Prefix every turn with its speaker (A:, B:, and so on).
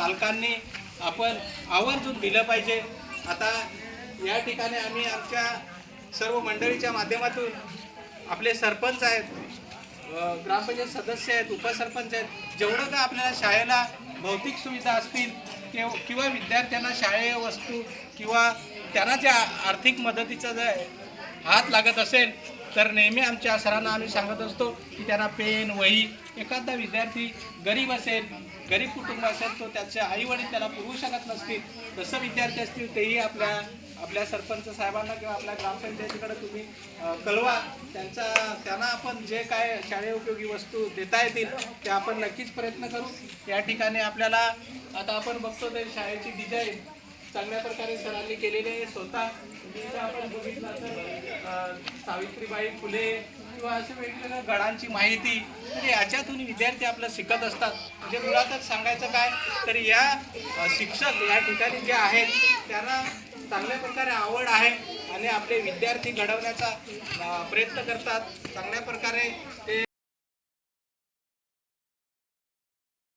A: पालकांनी आपण आवर्जून दिलं पाहिजे. आता या ठिकाणी आम्ही आमच्या सर्व मंडळीच्या माध्यमातून आपले सरपंच आहेत ग्रामपंचायत सदस्य आहेत उपसरपंच आहेत जेवढं का आपल्याला शाळेला भौतिक सुविधा असतील किंवा किंवा विद्यार्थ्यांना शाळेय वस्तू किंवा त्यांना ज्या आर्थिक मदतीचा जर हात लागत असेल तर नेहमी आमच्या सरांना आम्ही सांगत असतो की त्यांना पेन वही एखादा विद्यार्थी गरीब असेल गरीब कुटुंब असेल तो त्याचे आईवडील त्याला पुरवू शकत नसतील. तसं विद्यार्थी असतील तेही आपल्या आपल्या सरपंच साहेबांना किंवा आपल्या ग्रामपंचायतीकडे तुम्ही कळवा. त्यांचा त्यांना आपण जे काय शाळेउपयोगी वस्तू देता येतील ते आपण नक्कीच प्रयत्न करू. या ठिकाणी आपल्याला आता आपण बघतो ते शाळेची डिझाईन. चांगल्या प्रकारे सरांनी केलेले आहे. स्वतः आपण बघितलं तर सावित्रीबाई फुले किंवा असे वेगवेगळ्या गडांची माहिती तर याच्यातून विद्यार्थी आपलं शिकत असतात. म्हणजे मुळातच सांगायचं काय तर या शिक्षक या ठिकाणी जे आहेत त्यांना चांगल्या प्रकारे आवड आहे आणि आपले विद्यार्थी घडवण्याचा प्रयत्न करतात. चांगल्या प्रकारे ते